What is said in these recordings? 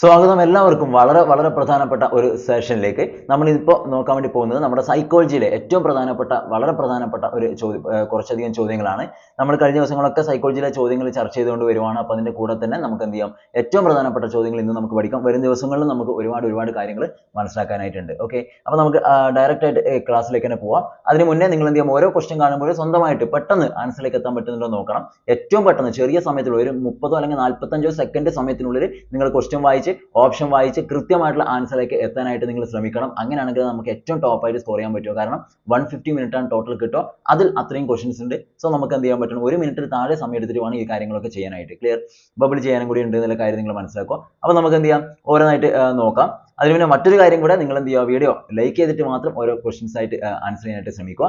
സ്വാഗതം എല്ലാവർക്കും വളരെ വളരെ പ്രധാനപ്പെട്ട ഒരു സെഷനിലേക്ക് നമ്മൾ നോക്കാൻ വേണ്ടി പോകുന്നത് നമ്മുടെ സൈക്കോളജിയിലെ ഏറ്റവും പ്രധാനപ്പെട്ട വളരെ പ്രധാനപ്പെട്ട ഒരു ചോദ്യം കുറച്ചധികം ചോദ്യങ്ങളാണ്. നമ്മൾ കഴിഞ്ഞ ദിവസങ്ങളൊക്കെ സൈക്കോളജിയിലെ ചോദ്യങ്ങൾ ചർച്ച ചെയ്തുകൊണ്ട് വരുവാണ്. അപ്പോൾ അതിന്റെ കൂടെ തന്നെ നമുക്ക് എന്ത് ചെയ്യാം? ഏറ്റവും പ്രധാനപ്പെട്ട ചോദ്യങ്ങൾ ഇന്ന് നമുക്ക് പഠിക്കാം. വരും ദിവസങ്ങളിൽ നമുക്ക് ഒരുപാട് ഒരുപാട് കാര്യങ്ങൾ മനസ്സിലാക്കാനായിട്ടുണ്ട്. ഓക്കെ? അപ്പോൾ നമുക്ക് ഡയറക്റ്റ് ആയിട്ട് ക്ലാസ്സിലേക്ക് തന്നെ പോവാം. അതിന് മുന്നേ നിങ്ങൾ എന്ത് ചെയ്യാം? ഓരോ ക്വസ്റ്റ്യൻ കാണുമ്പോൾ സ്വന്തമായിട്ട് പെട്ടെന്ന് ആൻസറിലേക്ക് എത്താൻ പറ്റുന്നുണ്ടോ നോക്കണം. ഏറ്റവും പെട്ടെന്ന് ചെറിയ സമയത്തുള്ള ഒരു മുപ്പതോ അല്ലെങ്കിൽ നാൽപ്പത്തഞ്ചോ സെക്കൻഡ് സമയത്തിനുള്ളിൽ നിങ്ങൾ ക്വസ്റ്റ്യൻ വായിച്ച് ഓപ്ഷൻ വായിച്ച് കൃത്യമായിട്ടുള്ള ആൻസറിലേക്ക് എത്താനായിട്ട് നിങ്ങൾ ശ്രമിക്കണം. അങ്ങനെയാണെങ്കിൽ നമുക്ക് ഏറ്റവും ടോപ്പ് ആയിട്ട് സ്കോർ ചെയ്യാൻ പറ്റുമോ? കാരണം വൺ ഫിഫ്റ്റി ആണ് ടോട്ടൽ കിട്ടുക. അതിൽ അത്രയും ക്വസ്റ്റൻസ് ഉണ്ട്. സോ നമുക്ക് എന്ത് ചെയ്യാൻ പറ്റും ഒരു മിനിറ്റിൽ താഴെ സമയം എടുത്തിട്ട് വേണം ഈ കാര്യങ്ങളൊക്കെ ചെയ്യാനായിട്ട്. ക്ലിയർ ബബിൾ ചെയ്യാനും കൂടി ഉണ്ട് എന്നുള്ള കാര്യം നിങ്ങൾ മനസ്സിലാക്കുക. അപ്പോൾ നമുക്ക് എന്ത് ചെയ്യാം? ഓരോന്നായിട്ട് നോക്കാം. അതിന് പിന്നെ മറ്റൊരു കാര്യം കൂടെ നിങ്ങൾ എന്ത് ചെയ്യുക? വീഡിയോ ലൈക്ക് ചെയ്തിട്ട് മാത്രം ഓരോ ക്വസ്റ്റ്യൻസ് ആയിട്ട് ആൻസർ ചെയ്യാനായിട്ട് ശ്രമിക്കുക.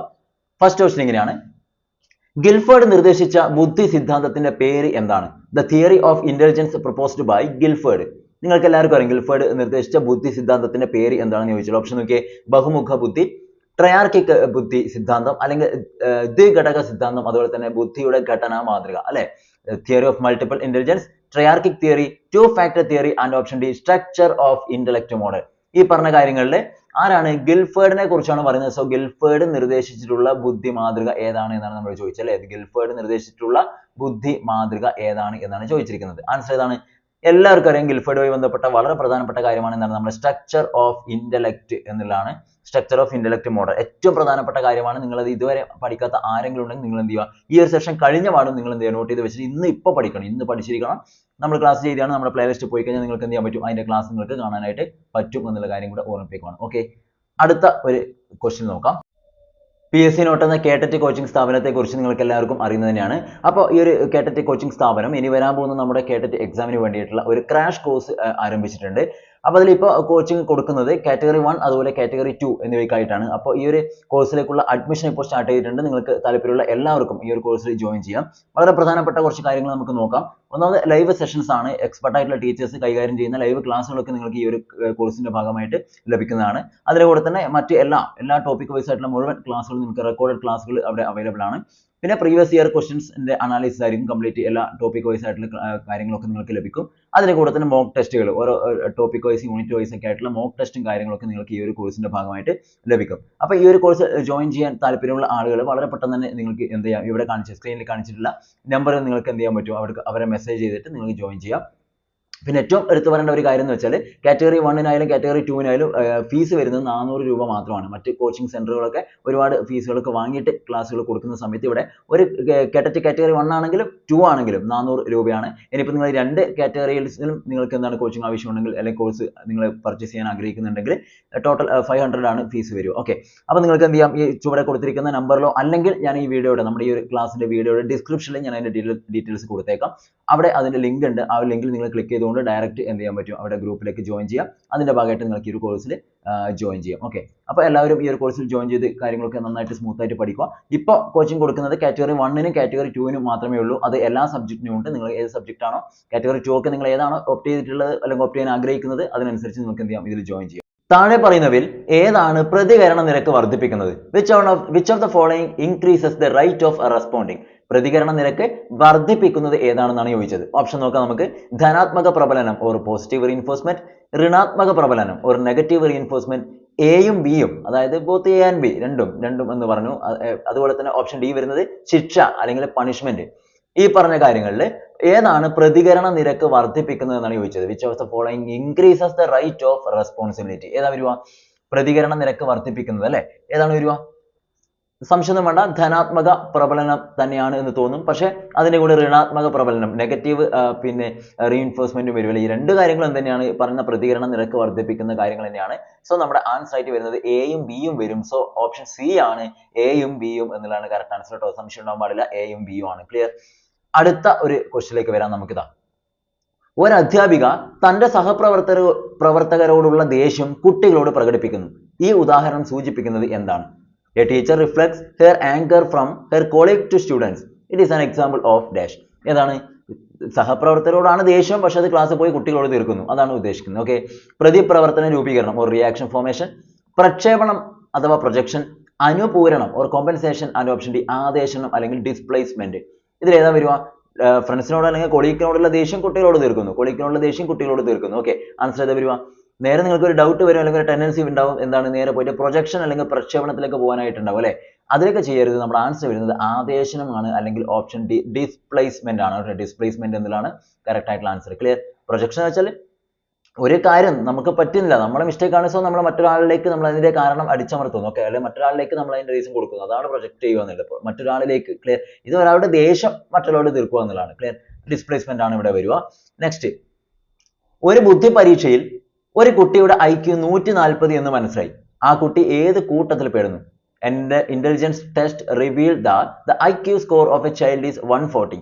ഫസ്റ്റ് ക്വസ്റ്റ്യൻ ഇങ്ങനെയാണ് ഗിൽഫേർഡ് നിർദ്ദേശിച്ച ബുദ്ധി സിദ്ധാന്തത്തിന്റെ പേര് എന്താണ്? The theory of intelligence proposed by Guilford. നിങ്ങൾക്ക് എല്ലാവർക്കും അറിയാം നിർദ്ദേശിച്ച ബുദ്ധി സിദ്ധാന്തത്തിന്റെ പേര് എന്താണെന്ന് ചോദിച്ചാൽ ഓപ്ഷൻ നോക്കിയേ. ബഹുമുഖ ബുദ്ധി ട്രയാർക്കിക് ബുദ്ധി സിദ്ധാന്തം അല്ലെങ്കിൽ ദ്വിഘടക സിദ്ധാന്തം അതുപോലെ തന്നെ ബുദ്ധിയുടെ ഘടനാ മാതൃക അല്ലെ? Theory of multiple intelligence triarchic theory two factor theory and option D structure of intellect model ഈ പറഞ്ഞ കാര്യങ്ങളിൽ ആരാണ് ഗിൽഫേർഡിനെ കുറിച്ചാണ് പറയുന്നത്? സോ ഗിൽഫേർഡ് നിർദ്ദേശിച്ചിട്ടുള്ള ബുദ്ധി മാതൃക ഏതാണ് എന്നാണ് നമ്മൾ ചോദിച്ചത് അല്ലെ? ഗിൽഫേർഡ് നിർദ്ദേശിച്ചിട്ടുള്ള ബുദ്ധി മാതൃക ഏതാണ് എന്നാണ് ചോദിച്ചിരിക്കുന്നത്. ആൻസർ ഏതാണ്? എല്ലാവർക്കും അറിയാം ഗിൽഫോർഡുമായി ബന്ധപ്പെട്ട വളരെ പ്രധാനപ്പെട്ട കാര്യമാണ് എന്താണ്? നമ്മുടെ സ്ട്രക്ചർ ഓഫ് ഇന്റലക്ട് എന്നുള്ളതാണ്. സ്ട്രക്ചർ ഓഫ് ഇന്റലക്ട് മോഡൽ ഏറ്റവും പ്രധാനപ്പെട്ട കാര്യമാണ് നിങ്ങൾ ഇതുവരെ പഠിക്കാത്ത ആരെങ്കിലും ഉണ്ടെങ്കിൽ നിങ്ങൾ എന്ത് ചെയ്യുക? ഈ ഒരു സെഷൻ കഴിഞ്ഞ പാടും നിങ്ങൾ എന്ത് ചെയ്യുക? നോട്ട് ചെയ്ത് വെച്ചിട്ട് ഇന്ന് ഇപ്പോ പഠിക്കണം. ഇന്ന് പഠിച്ചിരിക്കണം. നമ്മൾ ക്ലാസ് ചെയ്താണ്. നമ്മുടെ പ്ലേലിസ്റ്റ് പോയി കഴിഞ്ഞാൽ നിങ്ങൾക്ക് എന്ത് ചെയ്യാൻ പറ്റും? അതിന്റെ ക്ലാസ് നിങ്ങൾക്ക് കാണാനായിട്ട് പറ്റും എന്നുള്ള കാര്യം കൂടെ ഓർമ്മിപ്പിക്കുകയാണ് ഓക്കെ അടുത്ത ഒരു ക്വസ്റ്റ്യൻ നോക്കാം. പി എസ് സി നോട്ട് എന്ന കേട്ടറ്റ് കോച്ചിങ് സ്ഥാപനത്തെ കുറിച്ച് നിങ്ങൾക്ക് എല്ലാവർക്കും അറിയുന്നത് തന്നെയാണ്. അപ്പോൾ ഈ ഒരു കേട്ടറ്റ് കോച്ചിങ് സ്ഥാപനം ഇനി വരാൻ പോകുന്ന നമ്മുടെ കേട്ടറ്റ് എക്സാമിന് വേണ്ടിയിട്ടുള്ള ഒരു ക്രാഷ് കോഴ്സ് ആരംഭിച്ചിട്ടുണ്ട്. അപ്പോൾ അതിൽ ഇപ്പോൾ കോച്ചിങ് കൊടുക്കുന്നത് കാറ്റഗറി വൺ അതുപോലെ കാറ്റഗറി ടു എന്നിവയ്ക്കായിട്ടാണ്. അപ്പോൾ ഈ ഒരു കോഴ്സിലേക്കുള്ള അഡ്മിഷൻ ഇപ്പോൾ സ്റ്റാർട്ട് ചെയ്തിട്ടുണ്ട്. നിങ്ങൾക്ക് താല്പര്യമുള്ള എല്ലാവർക്കും ഈ ഒരു കോഴ്സിൽ ജോയിൻ ചെയ്യാം. വളരെ പ്രധാനപ്പെട്ട കുറച്ച് കാര്യങ്ങൾ നമുക്ക് നോക്കാം. ഒന്നാമത് ലൈവ് സെഷൻസ് ആണ്. എക്സ്പെർട്ട് ആയിട്ടുള്ള ടീച്ചേഴ്സ് കൈകാര്യം ചെയ്യുന്ന ലൈവ് ക്ലാസ്സുകളൊക്കെ നിങ്ങൾക്ക് ഈ ഒരു കോഴ്സിന്റെ ഭാഗമായിട്ട് ലഭിക്കുന്നതാണ്. അതിന്റെ കൂടെ തന്നെ മറ്റ് എല്ലാ എല്ലാ ടോപ്പിക് വൈസ് ആയിട്ടുള്ള മുഴുവൻ ക്ലാസ്സുകളും നിങ്ങൾക്ക് റെക്കോർഡഡ് ക്ലാസ്സുകൾ അവിടെ അവൈലബിൾ ആണ്. പിന്നെ പ്രീവിയസ് ഇയർ ക്വസ്റ്റ്യൻസിന്റെ അനാലിസിസ് ആയിരിക്കും കംപ്ലീറ്റ് എല്ലാ ടോപ്പിക് വൈസ് ആയിട്ടുള്ള കാര്യങ്ങളൊക്കെ നിങ്ങൾക്ക് ലഭിക്കും. അതിന്റെ കൂടെ തന്നെ മോക്ക് ടെസ്റ്റുകൾ ഓരോ ടോപ്പിക് വൈസ് യൂണിറ്റ് വൈസ് ഒക്കെ ആയിട്ടുള്ള മോക്ക് ടെസ്റ്റും കാര്യങ്ങളൊക്കെ നിങ്ങൾക്ക് ഈ ഒരു കോഴ്സിന്റെ ഭാഗമായിട്ട് ലഭിക്കും. അപ്പോൾ ഈ ഒരു കോഴ്സ് ജോയിൻ ചെയ്യാൻ താല്പര്യമുള്ള ആളുകൾ വളരെ പെട്ടെന്ന് തന്നെ നിങ്ങൾക്ക് എന്ത് ചെയ്യാം? ഇവിടെ കാണിച്ച സ്ക്രീനിൽ കാണിച്ചിട്ടുള്ള നമ്പറിൽ നിങ്ങൾക്ക് എന്ത് ചെയ്യാൻ പറ്റും? അവർക്ക് അവരെ മെസ്സേജ് ചെയ്തിട്ട് നിങ്ങൾക്ക് ജോയിൻ ചെയ്യാം. പിന്നെ ഏറ്റവും എടുത്തു പറയേണ്ട ഒരു കാര്യം എന്ന് വെച്ചാൽ കാറ്റഗറി വണ്ണിനായാലും കാറ്റഗറി ടുവിനായാലും ഫീസ് വരുന്നത് നാനൂറ് രൂപ മാത്രമാണ്. മറ്റ് കോച്ചിങ് സെന്ററുകളൊക്കെ ഒരുപാട് ഫീസുകളൊക്കെ വാങ്ങിയിട്ട് ക്ലാസ്സുകൾ കൊടുക്കുന്ന സമയത്ത് ഇവിടെ ഒരു കേട്ടറ്റ് കാറ്റഗറി വൺ ആണെങ്കിലും ടു ആണെങ്കിലും നാനൂറ് രൂപയാണ്. ഇനിയിപ്പോൾ നിങ്ങൾ രണ്ട് കാറ്റഗറിയിലും നിങ്ങൾക്ക് എന്താണ് കോച്ചിങ് ആവശ്യമുണ്ടെങ്കിൽ അല്ലെങ്കിൽ കോഴ്സ് നിങ്ങൾ പർച്ചേസ് ചെയ്യാൻ ആഗ്രഹിക്കുന്നുണ്ടെങ്കിൽ ടോട്ടൽ ഫൈവ് ഹൺഡ്രഡ് ആണ് ഫീസ് വരിക. ഓക്കെ അപ്പോൾ നിങ്ങൾക്ക് എന്ത് ചെയ്യാം? ഈ ചുവടെ കൊടുത്തിരിക്കുന്ന നമ്പറിലോ അല്ലെങ്കിൽ ഞാൻ ഈ വീഡിയോയുടെ നമ്മുടെ ഈ ഒരു ക്ലാസ്സിന്റെ വീഡിയോയുടെ ഡിസ്ക്രിപ്ഷനിൽ ഞാൻ അതിന്റെ ഡീറ്റെയിൽസ് കൊടുത്തേക്കാം. അവിടെ അതിന്റെ ലിങ്ക് ഉണ്ട്. ആ ലിങ്കിൽ നിങ്ങൾ ക്ലിക്ക് ചെയ്തുകൊണ്ട് ഡയറക്റ്റ് എന്ത് ചെയ്യാൻ പറ്റും? അവിടെ ഗ്രൂപ്പിലേക്ക് ജോയിൻ ചെയ്യാം. അതിന്റെ ഭാഗമായിട്ട് നിങ്ങൾക്ക് ഈ ഒരു കോഴ്സിൽ ജോയിൻ ചെയ്യാം. ഓക്കെ അപ്പോൾ എല്ലാവരും ഈ ഒരു കോഴ്സിൽ ജോയിൻ ചെയ്ത് കാര്യങ്ങളൊക്കെ നന്നായിട്ട് സ്മൂത്ത് ആയിട്ട് പഠിക്കുക. ഇപ്പോൾ കോച്ചിങ് കൊടുക്കുന്നത് കാറ്റഗറി വണ്ണിനും കാറ്റഗറി ടുവിനും മാത്രമേ ഉള്ളൂ. അത് എല്ലാ സബ്ജക്റ്റിനും ഉണ്ട്. നിങ്ങൾ ഏത് സബ്ജക്റ്റ് ആണോ കാറ്റഗറി ടു ഒക്കെ നിങ്ങൾ ഏതാണോ ഓപ്റ്റ് ചെയ്തിട്ടുള്ളത് അല്ലെങ്കിൽ ഓപ്റ്റ് ചെയ്യാൻ ആഗ്രഹിക്കുന്നത് അതിനനുസരിച്ച് നിങ്ങൾക്ക് എന്ത് ചെയ്യാം? ഇതിൽ ജോയിൻ ചെയ്യാം. താഴെ പറയുന്നവയിൽ ഏതാണ് പ്രതികരണ നിരക്ക് വർദ്ധിപ്പിക്കുന്നത്? Which of which of the following increases the rate of responding പ്രതികരണ നിരക്ക് വർദ്ധിപ്പിക്കുന്നത് ഏതാണെന്നാണ് ചോദിച്ചത്. ഓപ്ഷൻ നോക്കാം നമുക്ക്. ധനാത്മക പ്രബലനം ഓർ പോസിറ്റീവ് റീഇൻഫോഴ്സ്മെന്റ് ഋണാത്മക പ്രബലനം ഓർ നെഗറ്റീവ് റീഇൻഫോഴ്സ്മെന്റ് എയും ബിയും അതായത് ബോത്ത് എ ആൻഡ് ബി രണ്ടും രണ്ടും എന്ന് പറഞ്ഞു. അതുപോലെ തന്നെ ഓപ്ഷൻ ഡി വരുന്നത് ശിക്ഷ അല്ലെങ്കിൽ പണിഷ്മെന്റ് ഈ പറഞ്ഞ കാര്യങ്ങളിൽ ഏതാണ് പ്രതികരണ നിരക്ക് വർദ്ധിപ്പിക്കുന്നത് എന്നാണ് ചോദിച്ചത്? Which of the following increases the rate of responsibility ഏതാ വരുക പ്രതികരണ നിരക്ക് വർദ്ധിപ്പിക്കുന്നത് അല്ലേ? ഏതാണ് വരുവാ? സംശയം വേണ്ട. ധനാത്മക പ്രബലനം തന്നെയാണ് എന്ന് തോന്നും. പക്ഷെ അതിന്റെ കൂടെ ഋണാത്മക പ്രബലനം നെഗറ്റീവ് പിന്നെ റീഇൻഫോഴ്സ്മെന്റും വരുമല്ലോ ഈ രണ്ട് കാര്യങ്ങളും തന്നെയാണ് പറഞ്ഞ പ്രതികരണ നിരക്ക് വർദ്ധിപ്പിക്കുന്ന കാര്യങ്ങൾ തന്നെയാണ്. സോ നമ്മുടെ ആൻസർ ആയിട്ട് വരുന്നത് എയും ബിയും വരും. സോ ഓപ്ഷൻ സി ആണ് എയും ബിയും എന്നുള്ളതാണ് കറക്റ്റ് ആൻസർ കേട്ടോ സംശയം ഉണ്ടാവാൻ പാടില്ല. എയും ബിയും ആണ്. ക്ലിയർ അടുത്ത ഒരു ക്വസ്റ്റിലേക്ക് വരാം നമുക്കിതാ. ഒരു അധ്യാപിക തന്റെ സഹപ്രവർത്തക പ്രവർത്തകരോടുള്ള ദേഷ്യം കുട്ടികളോട് പ്രകടിപ്പിക്കുന്നു. ഈ ഉദാഹരണം സൂചിപ്പിക്കുന്നത് എന്താണ്? A teacher reflects her anger from her colleague to students it is an example of dash ഏതാണ് സഹപ്രവർത്തകരോടാണ് ദേഷ്യം പക്ഷെ അത് ക്ലാസ്സിൽ പോയി കുട്ടികളോട് തീർക്കുന്നു. അതാണ് ഉദ്ദേശിക്കുന്നത്. ഓക്കെ പ്രതിപ്രവർത്തന രൂപീകരണം ഓർ റിയാക്ഷൻ ഫോർമേഷൻ പ്രക്ഷേപണം അഥവാ പ്രൊജക്ഷൻ അനുപൂരണം ഓർ കോമ്പൻസേഷൻ ആൻഡ് ഡി ആദേശനം അല്ലെങ്കിൽ ഡിസ്പ്ലേസ്മെന്റ് ഇതിൽ ഏതാ വരുക ഫ്രണ്ട്സിനോട് അല്ലെങ്കിൽ കൊളീഗിനോടുള്ള ദേഷ്യം കുട്ടികളോട് തീർക്കുന്നു. കൊളീഗിനോടുള്ള ദേഷ്യം കുട്ടികളോട് തീർക്കുന്നു. ഓക്കെ ആൻസർ ഏതാ വരുക? നേരെ നിങ്ങൾക്ക് ഒരു ഡൗട്ട് വരും അല്ലെങ്കിൽ ഒരു ടെൻഡൻസി ഉണ്ടാവും. എന്താണ്? നേരെ പോയിട്ട് പ്രൊജക്ഷൻ അല്ലെങ്കിൽ പ്രക്ഷേപണത്തിലേക്ക് പോകാനായിട്ടുണ്ടാവും അല്ലേ? അതിലേക്ക് ചെയ്യരുത്. നമ്മുടെ ആൻസർ വരുന്നത് ആദേശനമാണ് അല്ലെങ്കിൽ ഓപ്ഷൻ ഡി ഡിസ്പ്ലേസ്മെന്റ് ആണ്. ഡിസ്പ്ലേസ്മെന്റ് എന്നതിലാണ് കറക്റ്റ് ആയിട്ടുള്ള ആൻസർ ക്ലിയർ പ്രൊജക്ഷൻ വെച്ചാൽ ഒരു കാര്യം നമുക്ക് പറ്റുന്നില്ല. നമ്മുടെ മിസ്റ്റേക്ക് ആണ്. സോ നമ്മൾ മറ്റൊരാളിലേക്ക് നമ്മൾ അതിന്റെ കാരണം അടിച്ചമർത്തുന്നു. ഓക്കെ അല്ലെങ്കിൽ മറ്റൊരാളിലേക്ക് നമ്മൾ അതിന്റെ റീസൺ കൊടുക്കുന്നു. അതാണ് പ്രൊജക്ട് ചെയ്യുക എന്നുള്ളത്. മറ്റൊരാളിലേക്ക് ക്ലിയർ ഇത് ഒരാളുടെ ദേഷ്യം മറ്റുള്ളവരോട് തീർക്കുക എന്നുള്ളതാണ്. ക്ലിയർ ഡിസ്പ്ലേസ്മെന്റ് ആണ് ഇവിടെ വരിക. നെക്സ്റ്റ് ഒരു ബുദ്ധി പരീക്ഷയിൽ ഒരു കുട്ടിയുടെ ഐ ക്യു നൂറ്റി നാൽപ്പത് എന്ന് മനസ്സിലായി. ആ കുട്ടി ഏത് കൂട്ടത്തിൽ പെടുന്നു? എന്റെ intelligence test reveal the I Q score of a child is one forty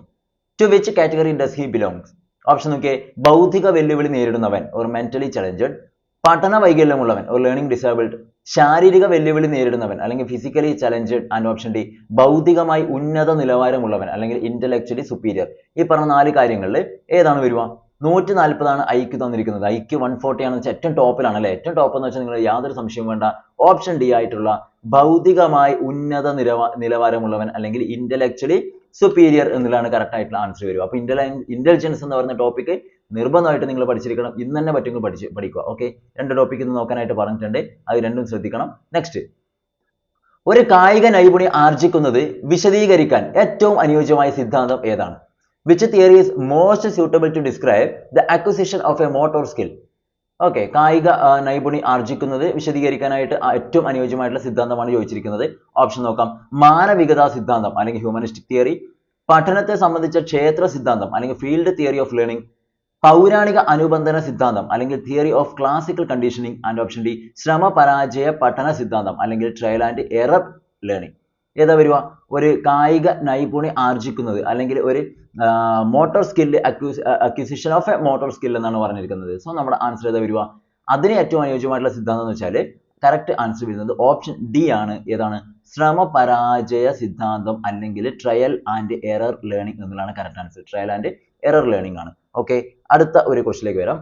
two which category does he belongs option നോക്കിയേ ബൗദ്ധിക വെല്ലുവിളി നേരിടുന്നവൻ ഒരു മെന്റലി ചലഞ്ചഡ് പഠന വൈകല്യമുള്ളവൻ ഒരു ലേണിംഗ് ഡിസേബിൾഡ് ശാരീരിക വെല്ലുവിളി നേരിടുന്നവൻ അല്ലെങ്കിൽ physically challenged and option D ഭൗതികമായി ഉന്നത നിലവാരമുള്ളവൻ അല്ലെങ്കിൽ ഇന്റലക്ച്വലി സുപ്പീരിയർ ഈ പറഞ്ഞ നാല് കാര്യങ്ങളിൽ ഏതാണ് വരുക? നൂറ്റി നാൽപ്പതാണ് ഐക്ക് തന്നിരിക്കുന്നത്. ഐക്ക് വൺ ഫോർട്ടി ആണെന്ന് വെച്ചാൽ ഏറ്റവും ടോപ്പിലാണ് അല്ലേ? ഏറ്റവും ടോപ്പ് എന്ന് വെച്ചാൽ നിങ്ങൾ യാതൊരു സംശയവും വേണ്ട. ഓപ്ഷൻ ഡി ആയിട്ടുള്ള ഭൗതികമായി ഉന്നത നിലവാ നിലവാരമുള്ളവൻ അല്ലെങ്കിൽ ഇന്റലക്ച്വലി സുപ്പീരിയർ എന്നുള്ളതാണ് കറക്റ്റ് ആയിട്ടുള്ള ആൻസർ വരിക. അപ്പോൾ ഇന്റലിജൻസ് എന്ന് പറയുന്ന ടോപ്പിക്ക് നിർബന്ധമായിട്ട് നിങ്ങൾ പഠിച്ചിരിക്കണം. ഇന്ന് തന്നെ പറ്റുമെങ്കിൽ പഠിച്ച് പഠിക്കുക. ഓക്കെ രണ്ട് topic ഇന്ന് നോക്കാനായിട്ട് പറഞ്ഞിട്ടുണ്ട്. അത് രണ്ടും ശ്രദ്ധിക്കണം. നെക്സ്റ്റ് ഒരു കായിക നൈപുണി ആർജിക്കുന്നത് വിശദീകരിക്കാൻ ഏറ്റവും അനുയോജ്യമായ സിദ്ധാന്തം ഏതാണ്? Which theory is most suitable to describe the acquisition of a motor skill okay കായിക നൈപുണി ആർജിക്കുന്നത് വിശദീകരിക്കാനായിട്ട് ഏറ്റവും അനുയോജ്യമായിട്ടുള്ള സിദ്ധാന്തമാണ് ചോദിച്ചിരിക്കുന്നത്. ഓപ്ഷൻ നോക്കാം. മാനവികതാ സിദ്ധാന്തം അല്ലെങ്കിൽ ഹ്യൂമനിസ്റ്റിക് തിയറി പഠനത്തെ സംബന്ധിച്ച ക്ഷേത്ര സിദ്ധാന്തം അല്ലെങ്കിൽ ഫീൽഡ് തിയറി ഓഫ് ലേണിംഗ് പൗരാണിക അനുബന്ധന സിദ്ധാന്തം അല്ലെങ്കിൽ theory of classical conditioning and option D ശ്രമ പരാജയ പഠന സിദ്ധാന്തം അല്ലെങ്കിൽ ട്രയൽ ആൻഡ് എറർ ലേണിംഗ് ഏതാ വരുക? ഒരു കായിക നൈപുണി ആർജിക്കുന്നത് അല്ലെങ്കിൽ ഒരു motor skill acquisition of a motor skill എന്നാണ് പറഞ്ഞിരിക്കുന്നത്. സോ നമ്മുടെ ആൻസർ ഏതാ വരിക? അതിന് ഏറ്റവും അനുയോജ്യമായിട്ടുള്ള സിദ്ധാന്തം എന്ന് വെച്ചാൽ കറക്റ്റ് ആൻസർ വരുന്നത് ഓപ്ഷൻ ഡി ആണ്. ഏതാണ്? ശ്രമപരാജയ സിദ്ധാന്തം അല്ലെങ്കിൽ ട്രയൽ ആൻഡ് എറർ ലേണിംഗ് എന്നുള്ളതാണ് correct answer trial and error learning ആണ്. ഓക്കെ അടുത്ത ഒരു ക്വസ്റ്റിലേക്ക് വരാം.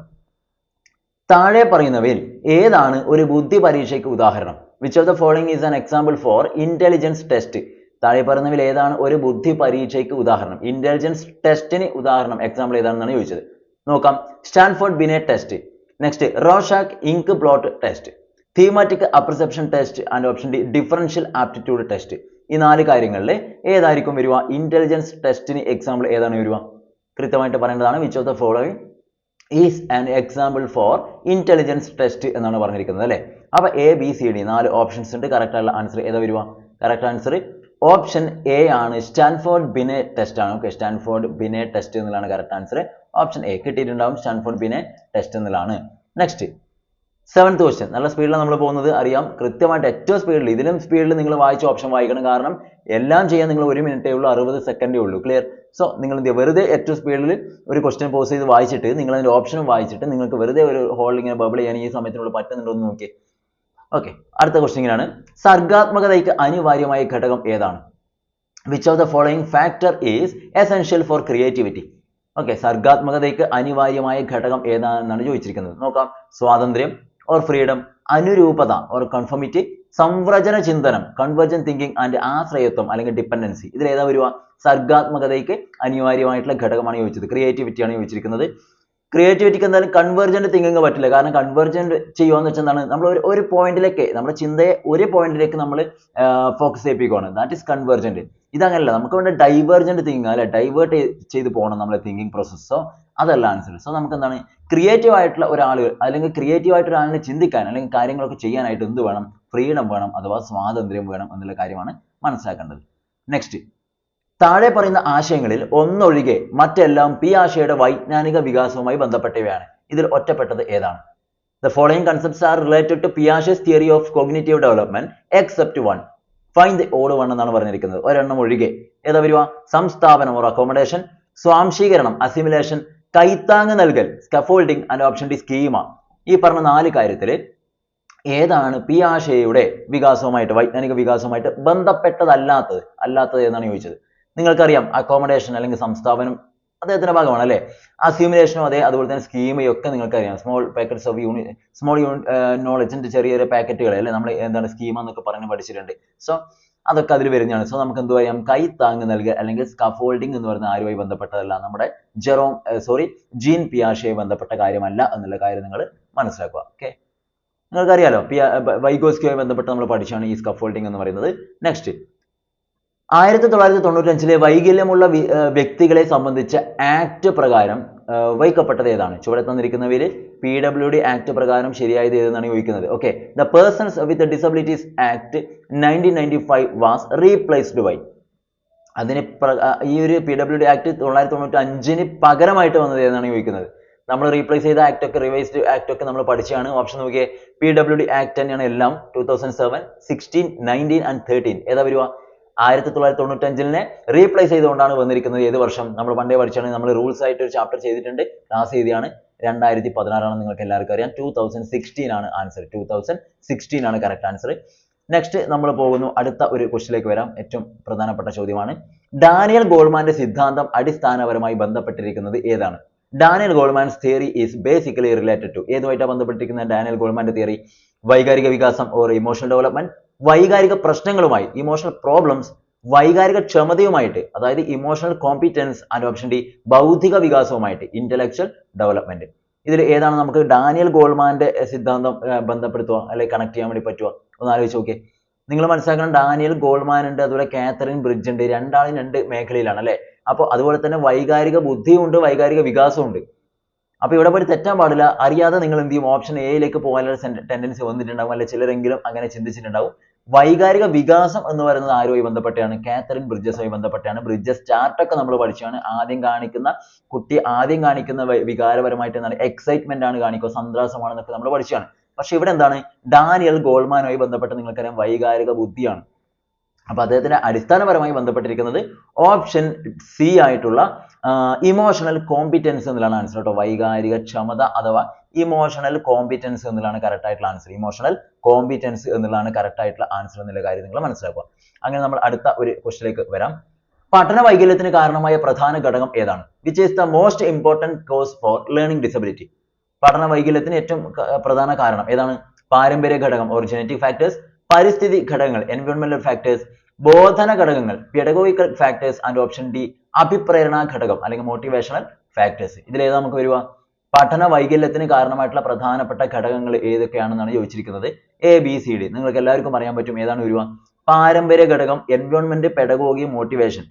താഴെ പറയുന്നവയിൽ ഏതാണ് ഒരു ബുദ്ധി പരീക്ഷയ്ക്ക് ഉദാഹരണം? Which of the following is an example for intelligence test താഴെ പറയുന്നവയിൽ ഏതാണ്? ഒരു ബുദ്ധി പരീക്ഷയ്ക്ക് ഉദാഹരണം. ഇന്റലിജൻസ് ടെസ്റ്റിന് ഉദാഹരണം. എക്സാമ്പിൾ ഏതാണെന്നാണ് ചോദിച്ചത്. നോക്കാം. Stanford Binet test next Rorschach ink plot test thematic apperception test and option D differential aptitude test ഈ നാല് കാര്യങ്ങളിൽ ഏതായിരിക്കും വരിക? ഇന്റലിജൻസ് ടെസ്റ്റിന് എക്സാമ്പിൾ ഏതാണ് വരിക? കൃത്യമായിട്ട് പറയേണ്ടതാണ്. Which of the following is an example for intelligence test എന്നാണ് പറഞ്ഞിരിക്കുന്നത് അല്ലേ? അപ്പോൾ എ ബി സി ഡി നാല് ഓപ്ഷൻസ് ഉണ്ട്. കറക്റ്റ് ആയിട്ടുള്ള ആൻസർ ഏതാ വരിക? കറക്റ്റ് ആൻസർ ഓപ്ഷൻ എ ആണ്. സ്റ്റാൻഫോർഡ് ബിനെ ടെസ്റ്റ് ആണ്. ഓക്കെ സ്റ്റാൻഫോർഡ് ബിനെ ടെസ്റ്റ് എന്നുള്ളതാണ് കറക്റ്റ് ആൻസർ ഓപ്ഷൻ എ കിട്ടിയിട്ടുണ്ടാവും. സ്റ്റാൻഫോർഡ് ബിനെ ടെസ്റ്റ് എന്നുള്ളതാണ്. നെക്സ്റ്റ് സെവൻത്ത് ക്വസ്റ്റ്യൻ നല്ല സ്പീഡിലാണ് നമ്മൾ പോകുന്നത്. അറിയാം. കൃത്യമായിട്ട് ഏറ്റവും സ്പീഡിൽ ഇതിലും സ്പീഡിൽ നിങ്ങൾ വായിച്ച ഓപ്ഷൻ വായിക്കണം. കാരണം എല്ലാം ചെയ്യാൻ നിങ്ങൾ ഒരു മിനിറ്റേ ഉള്ളൂ അറുപത് സെക്കൻഡേ ഉള്ളൂ. ക്ലിയർ സോ നിങ്ങൾ എന്ത് വെറുതെ ഏറ്റവും സ്പീഡിൽ ഒരു ക്വസ്റ്റ്യൻ പോസ് ചെയ്ത് വായിച്ചിട്ട് നിങ്ങൾ അതിന്റെ ഓപ്ഷനും വായിച്ചിട്ട് നിങ്ങൾക്ക് വെറുതെ ഒരു ഹോൾ ഇങ്ങനെ ബബിൾ ചെയ്യാൻ ഈ സമയത്തിനുള്ളിൽ പറ്റുന്നുണ്ടോ എന്ന് നോക്കി ഓക്കെ അടുത്ത ക്വസ്റ്റ്യൻ ആണ് സർഗാത്മകതയ്ക്ക് അനിവാര്യമായ ഘടകം ഏതാണ്? Which of the following factor is essential for creativity okay സർഗാത്മകതയ്ക്ക് അനിവാര്യമായ ഘടകം ഏതാണെന്നാണ് ചോദിച്ചിരിക്കുന്നത്. നോക്കാം. സ്വാതന്ത്ര്യം ഓർ ഫ്രീഡം അനുരൂപത ഓർ കൺഫോമിറ്റി സംവ്രജന ചിന്തനം? കൺവെർജൻ തിങ്കിങ് ആൻഡ് ആശ്രയത്വം അല്ലെങ്കിൽ ഡിപ്പെൻഡൻസി ഇതിൽ ഏതാ വരുക? സർഗാത്മകതയ്ക്ക് അനിവാര്യമായിട്ടുള്ള ഘടകമാണ് ചോദിച്ചത്. ക്രിയേറ്റിവിറ്റിയാണ് ചോദിച്ചിരിക്കുന്നത്. ക്രിയേറ്റിവിറ്റിക്ക് എന്തായാലും കൺവെർജന്റ് തിങ്കിങ് പറ്റില്ല. കാരണം കൺവെർജന്റ് ചെയ്യുകയെന്ന് വെച്ചാൽ എന്താണ്? നമ്മൾ ഒരു ഒരു പോയിന്റിലേക്ക് നമ്മുടെ ചിന്തയെ ഒരു പോയിന്റിലേക്ക് നമ്മൾ ഫോക്കസ് ചെയ്യിപ്പിക്കുകയാണ് ദാറ്റ് ഇസ് കൺവെർജന്റ് ഇതങ്ങനല്ല. നമുക്ക് വേണ്ട ഡൈവേർജന്റ് തിങ്കിങ് അല്ലെ? ഡൈവേർട്ട് ചെയ്ത് പോകണം നമ്മുടെ തിങ്കിങ് പ്രോസസ്സോ അതല്ല ആൻസർ സോ നമുക്ക് എന്താണ് ക്രിയേറ്റീവ് ആയിട്ടുള്ള ഒരാൾ അല്ലെങ്കിൽ ക്രിയേറ്റീവ് ആയിട്ട് ഒരാളിനെ ചിന്തിക്കാൻ അല്ലെങ്കിൽ കാര്യങ്ങളൊക്കെ ചെയ്യാനായിട്ട് എന്ത് വേണം? ഫ്രീഡം വേണം അഥവാ സ്വാതന്ത്ര്യം വേണം എന്നുള്ള കാര്യമാണ് മനസ്സിലാക്കേണ്ടത്. നെക്സ്റ്റ് താഴെ പറയുന്ന ആശയങ്ങളിൽ ഒന്നൊഴികെ മറ്റെല്ലാം പി ആശയുടെ വൈജ്ഞാനിക വികാസവുമായി ബന്ധപ്പെട്ടവയാണ്. ഇതിൽ ഒറ്റപ്പെട്ടത് ഏതാണ്? The following concepts are related to Piaget's theory of cognitive development except one find the odd one എന്നാണ് പറഞ്ഞിരിക്കുന്നത്. ഒരെണ്ണം ഒഴികെ. ഏതാ വരുക? സംസ്ഥാപനം ഓർ അക്കോമഡേഷൻ സ്വാംശീകരണം അസിമുലേഷൻ കൈത്താങ് നൽകൽ scaffolding and option D schema ഈ പറഞ്ഞ നാല് കാര്യത്തിൽ ഏതാണ് പി ആശയുടെ വികാസവുമായിട്ട് വൈജ്ഞാനിക വികാസവുമായിട്ട് ബന്ധപ്പെട്ടതല്ലാത്തത്? അല്ലാത്തത് എന്നാണ് ചോദിച്ചത്? നിങ്ങൾക്കറിയാം അക്കോമഡേഷൻ അല്ലെങ്കിൽ സംസ്ഥാപനം അദ്ദേഹത്തിന്റെ ഭാഗമാണ് അല്ലേ? അസ്യൂമിലേഷനും അതെ അതുപോലെ തന്നെ സ്കീമയും ഒക്കെ നിങ്ങൾക്കറിയാം. Small packets of uni small un നോളജിന്റെ ചെറിയ ചെറിയ പാക്കറ്റുകൾ അല്ലേ? നമ്മൾ എന്താണ് സ്കീമ എന്നൊക്കെ പറഞ്ഞ് പഠിച്ചിട്ടുണ്ട്. സോ അതൊക്കെ അതിൽ വരുന്നതാണ്. സോ നമുക്ക് എന്ത് പറയാം? കൈ താങ്ങ് നൽകുക അല്ലെങ്കിൽ സ്കഫോൾഡിംഗ് എന്ന് പറയുന്ന ആരുമായി ബന്ധപ്പെട്ടതല്ല. നമ്മുടെ ജെറോം സോറി ജീൻ പിയാഷയുമായി ബന്ധപ്പെട്ട കാര്യമല്ല എന്നുള്ള കാര്യം നിങ്ങൾ മനസ്സിലാക്കുക. ഓക്കെ നിങ്ങൾക്കറിയാലോ പിയ വൈഗോസ്കിയുമായി ബന്ധപ്പെട്ട് നമ്മൾ പഠിച്ചാണ് ഈ സ്കഫോൾഡിംഗ് എന്ന് പറയുന്നത്. നെക്സ്റ്റ് ആയിരത്തി തൊള്ളായിരത്തി തൊണ്ണൂറ്റഞ്ചിലെ വൈകല്യമുള്ള വി- ഏർ വ്യക്തികളെ സംബന്ധിച്ച ആക്ട് പ്രകാരം വഹിക്കപ്പെട്ടത് ഏതാണ്? ചുവടെ തന്നിരിക്കുന്നവയിൽ പി ഡബ്ല്യു ഡി ആക്ട് പ്രകാരം ശരിയായത് ഏതെന്നാണ് ചോദിക്കുന്നത്. Okay the persons with disabilities act nineteen ninety five was replaced by അതിന് ഈ ഒരു പി ഡബ്ല്യു ഡി ആക്ട് തൊള്ളായിരത്തി തൊണ്ണൂറ്റി അഞ്ചിന് പകരമായിട്ട് വന്നത് ഏതാണ് ചോദിക്കുന്നത്? നമ്മൾ റീപ്ലേസ് ചെയ്ത ആക്ട് ഒക്കെ റിവൈസ്ഡ് ആക്ട് ഒക്കെ നമ്മൾ പഠിച്ചാണ് ഓപ്ഷൻ നോക്കിയേ പി ഡബ്ല്യു ഡി ആക്ട് തന്നെയാണ് എല്ലാം. Two thousand seven sixteen nineteen and thirteen ഏതാ വരുക? ആയിരത്തി തൊള്ളായിരത്തി തൊണ്ണൂറ്റഞ്ചിനെ റീപ്ലേസ് ചെയ്തുകൊണ്ടാണ് വന്നിരിക്കുന്നത്. ഏത് വർഷം? നമ്മൾ പണ്ടേ പഠിച്ചാണ് നമ്മൾ റൂൾസ് ആയിട്ട് ഒരു ചാപ്റ്റർ ചെയ്തിട്ടുണ്ട്. ക്ലാസ് ചെയ്തിയാണ് രണ്ടായിരത്തി പതിനാറാണ് നിങ്ങൾക്ക് എല്ലാവർക്കും അറിയാം. ടൂ തൗസൻഡ് സിക്സ്റ്റീൻ ആണ് ആൻസർ ടൂ തൗസൻഡ് സിക്സ്റ്റീൻ ആണ് കറക്റ്റ് ആൻസർ നെക്സ്റ്റ് നമ്മൾ പോകുന്നു. അടുത്ത ഒരു ക്വസ്റ്റിലേക്ക് വരാം. ഏറ്റവും പ്രധാനപ്പെട്ട ചോദ്യമാണ്. ഡാനിയൽ ഗോൾമാന്റെ സിദ്ധാന്തം അടിസ്ഥാനപരമായി ബന്ധപ്പെട്ടിരിക്കുന്നത് ഏതാണ്? Daniel Goleman's theory is basically related to ഏതുമായിട്ടാണ് ബന്ധപ്പെട്ടിരിക്കുന്നത്? ഡാനിയൽ ഗോൾമാന്റെ തിയറി വൈകാരിക വികാസം ഓർ ഇമോഷണൽ ഡെവലപ്മെന്റ് വൈകാരിക പ്രശ്നങ്ങളുമായി ഇമോഷണൽ പ്രോബ്ലംസ് വൈകാരിക ക്ഷമതയുമായിട്ട് അതായത് emotional competence and option D ബൗദ്ധിക വികാസവുമായിട്ട് ഇന്റലക്ച്വൽ ഡെവലപ്മെന്റ് ഇതിൽ ഏതാണ് നമുക്ക് ഡാനിയൽ ഗോൾമാന്റെ സിദ്ധാന്തം ബന്ധപ്പെടുത്തുക അല്ലെങ്കിൽ കണക്ട് ചെയ്യാൻ വേണ്ടി പറ്റുക? ഒന്ന് ആലോചിച്ച് നോക്കിയേ. നിങ്ങൾ മനസ്സിലാക്കണം ഡാനിയൽ ഗോൾമാൻ ഉണ്ട് അതുപോലെ കാത്തറിൻ ബ്രിഡ്ജ് ഉണ്ട് രണ്ടാളും രണ്ട് മേഖലയിലാണ് അല്ലേ? അപ്പോൾ അതുപോലെ തന്നെ വൈകാരിക ബുദ്ധിയും ഉണ്ട് വൈകാരിക വികാസമുണ്ട് അപ്പോൾ അപ്പൊ ഇവിടെ പോയി തെറ്റാൻ പാടില്ല. അറിയാതെ നിങ്ങൾ എന്ത് ചെയ്യും? ഓപ്ഷൻ എയിലേക്ക് പോകാനുള്ള ടെൻഡൻസി വന്നിട്ടുണ്ടാവും അല്ലെ? ചിലരെങ്കിലും അങ്ങനെ ചിന്തിച്ചിട്ടുണ്ടാവും. വൈകാരിക വികാസം എന്ന് പറയുന്നത് ആരുമായി ബന്ധപ്പെട്ടാണ്? കാത്തറിൻ ബ്രിഡ്ജസുമായി ബന്ധപ്പെട്ടാണ്. ബ്രിഡ്ജസ് ചാർട്ട് ഒക്കെ നമ്മൾ പഠിച്ചാണ് ആദ്യം കാണിക്കുന്ന കുട്ടി ആദ്യം കാണിക്കുന്ന വികാരപരമായിട്ട് എന്താണ്? എക്സൈറ്റ്മെന്റ് ആണ് കാണിക്കുക സന്ത്രാസമാണെന്നൊക്കെ നമ്മൾ പഠിച്ചാണ് പക്ഷെ ഇവിടെ എന്താണ്? ഡാനിയൽ ഗോൾമാനുമായി ബന്ധപ്പെട്ട് നിങ്ങൾക്കറിയാം വൈകാരിക ബുദ്ധിയാണ്. അപ്പൊ അദ്ദേഹത്തിന്റെ അടിസ്ഥാനപരമായി ബന്ധപ്പെട്ടിരിക്കുന്നത് ഓപ്ഷൻ സി ആയിട്ടുള്ള ഇമോഷണൽ കോമ്പിറ്റൻസ് എന്നുള്ളതാണ് ആൻസർ കേട്ടോ വൈകാരിക ക്ഷമത അഥവാ ഇമോഷണൽ കോമ്പിറ്റൻസ് എന്നുള്ളതാണ് കറക്റ്റ് ആയിട്ടുള്ള ആൻസർ ഇമോഷണൽ കോമ്പിറ്റൻസ് എന്നുള്ളതാണ് കറക്റ്റ് ആയിട്ടുള്ള ആൻസർ എന്നുള്ള കാര്യം നിങ്ങൾ മനസ്സിലാക്കുക. അങ്ങനെ നമ്മൾ അടുത്ത ഒരു ക്വസ്റ്റിലേക്ക് വരാം. പഠന വൈകല്യത്തിന് കാരണമായ പ്രധാന ഘടകം ഏതാണ്? Which is the most important cause for learning disability പഠന വൈകല്യത്തിന് ഏറ്റവും പ്രധാന കാരണം ഏതാണ്? പാരമ്പര്യ ഘടകം ഓർ ജനറ്റിക് ഫാക്ടേഴ്സ് പരിസ്ഥിതി ഘടകങ്ങൾ എൻവയോൺമെന്റൽ ഫാക്ടേഴ്സ് ബോധന ഘടകങ്ങൾ pedagogical factors and option D അഭിപ്രേരണ ഘടകം അല്ലെങ്കിൽ മോട്ടിവേഷണൽ ഫാക്ടേഴ്സ് ഇതിലേതാ നമുക്ക് വരുവ? പഠന വൈകല്യത്തിന് കാരണമായിട്ടുള്ള പ്രധാനപ്പെട്ട ഘടകങ്ങൾ ഏതൊക്കെയാണെന്നാണ് ചോദിച്ചിരിക്കുന്നത്? എ ബി സി ഡി നിങ്ങൾക്ക് എല്ലാവർക്കും അറിയാൻ പറ്റും ഏതാണ് വരുവ? പാരമ്പര്യ ഘടകം എൻവയോൺമെന്റ് പെഡഗോഗി മോട്ടിവേഷൻ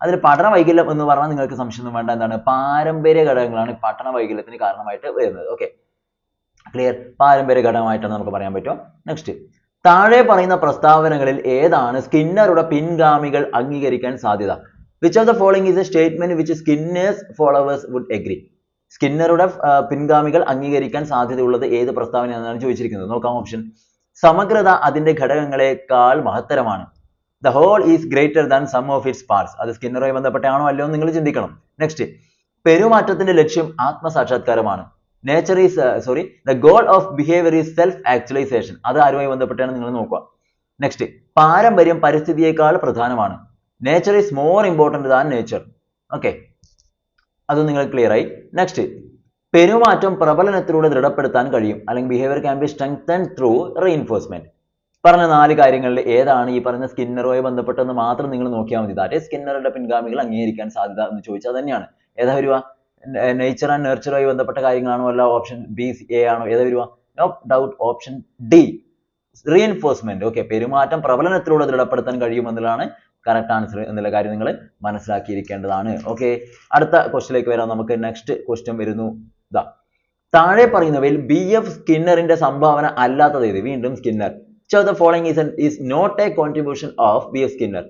അതിൽ പഠന വൈകല്യം എന്ന് പറഞ്ഞാൽ നിങ്ങൾക്ക് സംശയമൊന്നും വേണ്ട. എന്താണ്? പാരമ്പര്യ ഘടകങ്ങളാണ് പഠന വൈകല്യത്തിന് കാരണമായിട്ട് വരുന്നത്. ഓക്കെ ക്ലിയർ പാരമ്പര്യ ഘടകമായിട്ടാണ് നമുക്ക് പറയാൻ പറ്റും നെക്സ്റ്റ് താഴെ പറയുന്ന പ്രസ്താവനകളിൽ ഏതാണ് സ്കിന്നറുടെ പിൻഗാമികൾ അംഗീകരിക്കാൻ സാധ്യത? Which of the following is a statement which Skinner's followers would agree? സ്കിന്നറുടെ പിൻഗാമികൾ അംഗീകരിക്കാൻ സാധ്യതയുള്ളത് ഏത് പ്രസ്താവനയാണെന്നാണ് ചോദിച്ചിരിക്കുന്നത്. നോക്കാം ഓപ്ഷൻ സമഗ്രത അതിന്റെ ഘടകങ്ങളെക്കാൾ മഹത്തരമാണ്. The whole is greater than sum of its parts അത് സ്കിന്നറുമായി ബന്ധപ്പെട്ടാണോ അല്ലയോ നിങ്ങൾ ചിന്തിക്കണം. നെക്സ്റ്റ് പെരുമാറ്റത്തിന്റെ ലക്ഷ്യം ആത്മസാക്ഷാത്കാരമാണ്. Nature is sorry the goal of behaviour is self actualisation അത് ആരുമായി ബന്ധപ്പെട്ടാണ് നിങ്ങൾ നോക്കുക. നെക്സ്റ്റ് പാരമ്പര്യം പരിസ്ഥിതിയേക്കാൾ പ്രധാനമാണ്. Nature is more important than nature okay അത് നിങ്ങൾ ക്ലിയർ ആയി. നെക്സ്റ്റ് പെരുമാറ്റം പ്രബലനത്തിലൂടെ ദൃഢപ്പെടുത്താൻ കഴിയും. അല്ലെങ്കിൽ behaviour can be strengthen through reinforcement പറഞ്ഞ നാല് കാര്യങ്ങളിൽ ഏതാണ് ഈ പറഞ്ഞ സ്കിന്നറുമായി ബന്ധപ്പെട്ടെന്ന് മാത്രം നിങ്ങൾ നോക്കിയാൽ മതി. ദാറ്റ് സ്കിന്നറുടെ പിൻഗാമികൾ അംഗീകരിക്കാൻ സാധ്യത എന്ന് ചോദിച്ചാൽ തന്നെയാണ്. ഏതാ വരുക? നേച്ചർ ആൻഡ് നെർച്ചറുമായി ബന്ധപ്പെട്ട കാര്യങ്ങളാണോ? അല്ല ഓപ്ഷൻ ബി എ ആണോ? ഏതാ വരുവാ no doubt option D reinforcement okay പെരുമാറ്റം പ്രബലനത്തിലൂടെ ദൃഢപ്പെടുത്താൻ കഴിയുമെന്നുള്ളതാണ് കറക്റ്റ് ആൻസർ എന്നുള്ള കാര്യം നിങ്ങൾ മനസ്സിലാക്കിയിരിക്കേണ്ടതാണ്. ഓക്കെ അടുത്ത ക്വസ്റ്റിലേക്ക് വരാം. നമുക്ക് നെക്സ്റ്റ് ക്വസ്റ്റ്യൻ വരുന്നു. ഇതാ താഴെ പറയുന്നവയിൽ ബി എഫ് സ്കിന്നറിന്റെ സംഭാവന അല്ലാത്തത് ഏത്? വീണ്ടും സ്കിന്നർ. ചോ the following is is not a contribution of B F Skinner.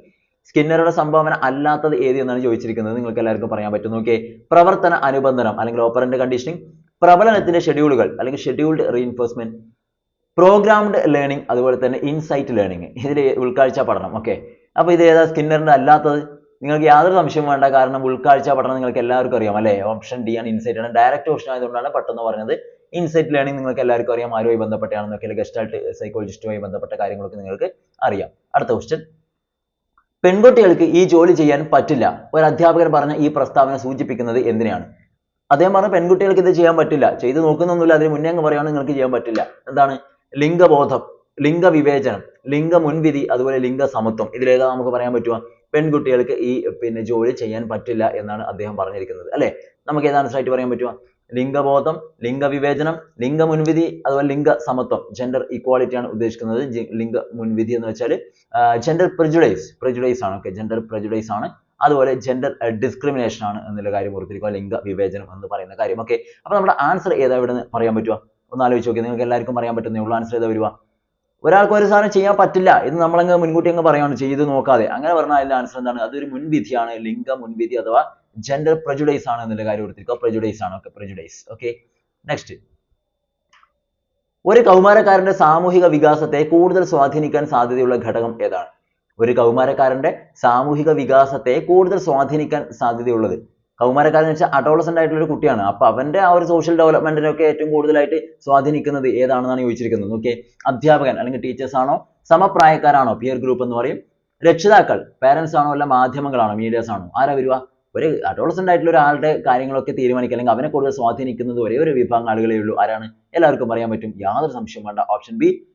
സ്കിന്നറുടെ സംഭാവന അല്ലാത്തത് ഏത് എന്നാണ് ചോദിച്ചിരിക്കുന്നത്. നിങ്ങൾക്ക് എല്ലാവർക്കും പറയാൻ പറ്റും. നോക്കിയേ പ്രവർത്തന അനുബന്ധനം അല്ലെങ്കിൽ ഓപ്പറന്റ് കണ്ടീഷനിങ് പ്രബലനത്തിന്റെ ഷെഡ്യൂളുകൾ അല്ലെങ്കിൽ ഷെഡ്യൂൾഡ് റീഇൻഫോഴ്സ്മെന്റ് പ്രോഗ്രാംഡ് ലേണിംഗ് അതുപോലെ തന്നെ ഇൻസൈറ്റ് ലേണിംഗ് ഇതിൽ ഉൾക്കാഴ്ച പഠനം. ഓക്കെ അപ്പൊ ഇത് ഏതാ സ്കിന്നറിന്റെ അല്ലാത്തത്? നിങ്ങൾക്ക് യാതൊരു സംശയവും വേണ്ട. കാരണം ഉൾക്കാഴ്ച പഠനം നിങ്ങൾക്ക് എല്ലാവർക്കും അറിയാം അല്ലേ? ഓപ്ഷൻ ഡി ആണ് ഇൻസൈറ്റ് ആണ് ഡയറക്റ്റ് ഓപ്ഷൻ ആയതുകൊണ്ടാണ് പെട്ടെന്ന് പറഞ്ഞത്. ഇൻസൈറ്റ് ലേണിംഗ് നിങ്ങൾക്ക് എല്ലാവർക്കും അറിയാം. ആരുമായി ബന്ധപ്പെട്ടാണെന്നൊക്കെ ഗസ്റ്റാൾട്ട് സൈക്കോളജിസ്റ്റുമായി ബന്ധപ്പെട്ട കാര്യങ്ങളൊക്കെ നിങ്ങൾക്ക് അറിയാം. അടുത്ത ക്വസ്റ്റ്യൻ പെൺകുട്ടികൾക്ക് ഈ ജോലി ചെയ്യാൻ പറ്റില്ല. ഒരു അധ്യാപകൻ പറഞ്ഞ ഈ പ്രസ്താവന സൂചിപ്പിക്കുന്നത് എന്തിനാണ്? അദ്ദേഹം പറഞ്ഞ പെൺകുട്ടികൾക്ക് ഇത് ചെയ്യാൻ പറ്റില്ല. ചെയ്ത് നോക്കുന്നൊന്നുമില്ല അതിന് മുന്നേ അങ്ങ് പറയുകയാണ് നിങ്ങൾക്ക് ചെയ്യാൻ പറ്റില്ല. എന്താണ്? ലിംഗബോധം ലിംഗവിവേചനം ലിംഗ മുൻവിധി അതുപോലെ ലിംഗ സമത്വം ഇതിലേതാ നമുക്ക് പറയാൻ പറ്റുക പെൺകുട്ടികൾക്ക് ഈ പിന്നെ ജോലി ചെയ്യാൻ പറ്റില്ല എന്നാണ് അദ്ദേഹം പറഞ്ഞിരിക്കുന്നത്. അല്ലേ? നമുക്ക് ഏത് ആൻസർ പറയാൻ പറ്റുക ലിംഗബോധം ലിംഗവിവേചനം ലിംഗമുൻവിധി അതുപോലെ ലിംഗ സമത്വം ജെൻഡർ ഇക്വാളിറ്റി ആണ് ഉദ്ദേശിക്കുന്നത്. ലിംഗ മുൻവിധി എന്ന് വെച്ചാൽ ജെൻഡർ prejudice prejudice ആണ്. ഓക്കെ ജെൻഡർ prejudice ആണ്. അതുപോലെ ജെൻഡർ ഡിസ്ക്രിമിനേഷൻ ആണ് എന്നുള്ള കാര്യം ഓർത്തിരിക്കുക. ലിംഗ വിവേചനം എന്ന് പറയുന്ന കാര്യം. ഓക്കെ അപ്പോൾ നമ്മുടെ ആൻസർ ഏതാ ഇവിടെ നിന്ന് പറയാൻ പറ്റുക? ഒന്ന് ആലോചിച്ച് നോക്കി നിങ്ങൾക്ക് എല്ലാവർക്കും പറയാൻ പറ്റുന്നേ ഉള്ള. ആൻസർ ഏതാ വരുവാ ഒരാൾക്ക് ഒരു സാധനം ചെയ്യാൻ പറ്റില്ല ഇത് നമ്മളങ്ങ് മുൻകൂട്ടി അങ്ങ് പറയാണ് ചെയ്ത് നോക്കാതെ. അങ്ങനെ പറഞ്ഞാൽ അതിന്റെ ആൻസർ എന്താണ്? അതൊരു മുൻവിധിയാണ്. ലിംഗ മുൻവിധി അഥവാ ജെൻഡർ prejudice ആണ് എന്നുള്ള കാര്യം ഓർത്തിരിക്കുക. prejudice ആണ്. Okay prejudice. ഓക്കെ നെക്സ്റ്റ് ഒരു കൗമാരക്കാരന്റെ സാമൂഹിക വികാസത്തെ കൂടുതൽ സ്വാധീനിക്കാൻ സാധ്യതയുള്ള ഘടകം ഏതാണ്? ഒരു കൗമാരക്കാരന്റെ സാമൂഹിക വികാസത്തെ കൂടുതൽ സ്വാധീനിക്കാൻ സാധ്യതയുള്ളത്. കൗമാരക്കാരൻ എന്ന് വെച്ചാൽ അഡോളസെന്റ് ആയിട്ടുള്ള ഒരു കുട്ടിയാണ്. അപ്പൊ അവന്റെ ആ ഒരു സോഷ്യൽ ഡെവലപ്മെന്റിനൊക്കെ ഏറ്റവും കൂടുതലായിട്ട് സ്വാധീനിക്കുന്നത് ഏതാണെന്നാണ് ചോദിച്ചിരിക്കുന്നത്. ഓക്കെ അധ്യാപകൻ അല്ലെങ്കിൽ ടീച്ചേഴ്സ് ആണോ? സമപ്രായക്കാരാണോ? പിയർ ഗ്രൂപ്പ് എന്ന് പറയും. രക്ഷിതാക്കൾ പാരന്റ്സ് ആണോ? അല്ല മാധ്യമങ്ങളാണോ? മീഡിയാസ് ആണോ? ആരാ വരിക? ഒരു adolescent ആയിട്ടുള്ള ഒരാളുടെ കാര്യങ്ങളൊക്കെ തീരുമാനിക്കുക അല്ലെങ്കിൽ അവനെ കൂടുതൽ സ്വാധീനിക്കുന്നത് ഒരേ ഒരു വിഭാഗം ആളുകളെ ഉള്ളൂ. ആരാണ്? എല്ലാവർക്കും പറയാൻ പറ്റും. യാതൊരു സംശയവും വേണ്ട. ഓപ്ഷൻ ബി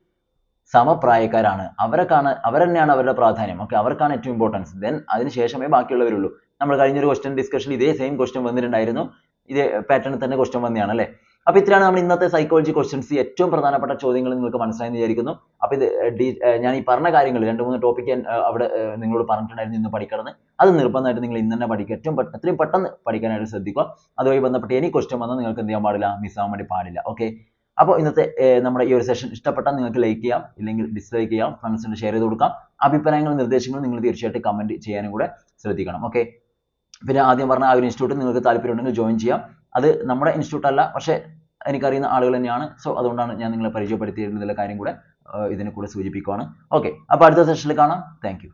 സമപ്രായക്കാരാണ്. അവരൊക്കെയാണ് അവർ തന്നെയാണ് അവരുടെ പ്രാധാന്യം. ഓക്കെ അവർക്കാണ് ഏറ്റവും ഇമ്പോർട്ടൻസ് ദെൻ അതിനുശേഷമേ ബാക്കിയുള്ളവരുള്ളൂ. നമ്മൾ കഴിഞ്ഞൊരു discussion ഡിസ്കഷനിൽ ഇതേ സെയിം question വന്നിട്ടുണ്ടായിരുന്നു. ഇതേ പാറ്റേണിൽ തന്നെ question വന്നതാണ് അല്ലേ? അപ്പൊ ഇത്രയാണ് നമ്മൾ ഇന്നത്തെ സൈക്കോളജി ക്വസ്റ്റ്യൻസ് ഏറ്റവും പ്രധാനപ്പെട്ട ചോദ്യങ്ങൾ നിങ്ങൾക്ക് മനസ്സിലായെന്ന് വിചാരിക്കുന്നു. അപ്പൊ ഇത് ഞാൻ ഈ പറഞ്ഞ കാര്യങ്ങൾ രണ്ട് മൂന്ന് ടോപ്പിക്ക് അവിടെ ഏർ നിങ്ങളോട് പറഞ്ഞിട്ടുണ്ടായിരുന്നു ഇന്ന് പഠിക്കണമെന്ന്. അത് നിർബന്ധമായിട്ട് നിങ്ങൾ ഇന്ന് തന്നെ പഠിക്കുക. ഏറ്റവും എത്രയും പെട്ടെന്ന് പഠിക്കാനായിട്ട് ശ്രദ്ധിക്കുക. അതുമായി ബന്ധപ്പെട്ട് എനി ക്വസ്റ്റ്യൻ വന്നാൽ നിങ്ങൾക്ക് എന്ത് ചെയ്യാൻ പാടില്ല മിസ് ആവാൻ വേണ്ടി പാടില്ല. ഓക്കെ അപ്പോൾ ഇന്നത്തെ നമ്മുടെ ഈ ഒരു സെഷൻ ഇഷ്ടപ്പെട്ടാൽ നിങ്ങൾക്ക് ലൈക്ക് ചെയ്യാം ഇല്ലെങ്കിൽ ഡിസ്ലൈക്ക് ചെയ്യാം ഫ്രണ്ട്സിന് ഷെയർ ചെയ്ത് കൊടുക്കാം. അഭിപ്രായങ്ങളും നിർദ്ദേശങ്ങളും നിങ്ങൾ തീർച്ചയായിട്ടും കമന്റ് ചെയ്യാനും കൂടെ ശ്രദ്ധിക്കണം. ഓക്കെ പിന്നെ ആദ്യം പറഞ്ഞ ആ ഒരു ഇൻസ്റ്റിറ്റ്യൂട്ട് നിങ്ങൾക്ക് താല്പര്യമുണ്ടെങ്കിൽ ജോയിൻ ചെയ്യാം. അത് നമ്മുടെ ഇൻസ്റ്റിറ്റ്യൂട്ട് അല്ല പക്ഷേ എനിക്കറിയുന്ന ആളുകൾ തന്നെയാണ്. സോ അതുകൊണ്ടാണ് ഞാൻ നിങ്ങളെ പരിചയപ്പെടുത്തിയിരുന്നതിലെ കാര്യം കൂടെ ഇതിനെ കൂടെ സൂചിപ്പിക്കുവാണ്. ഓക്കെ അപ്പോൾ അടുത്ത സെഷനിൽ കാണാം. താങ്ക്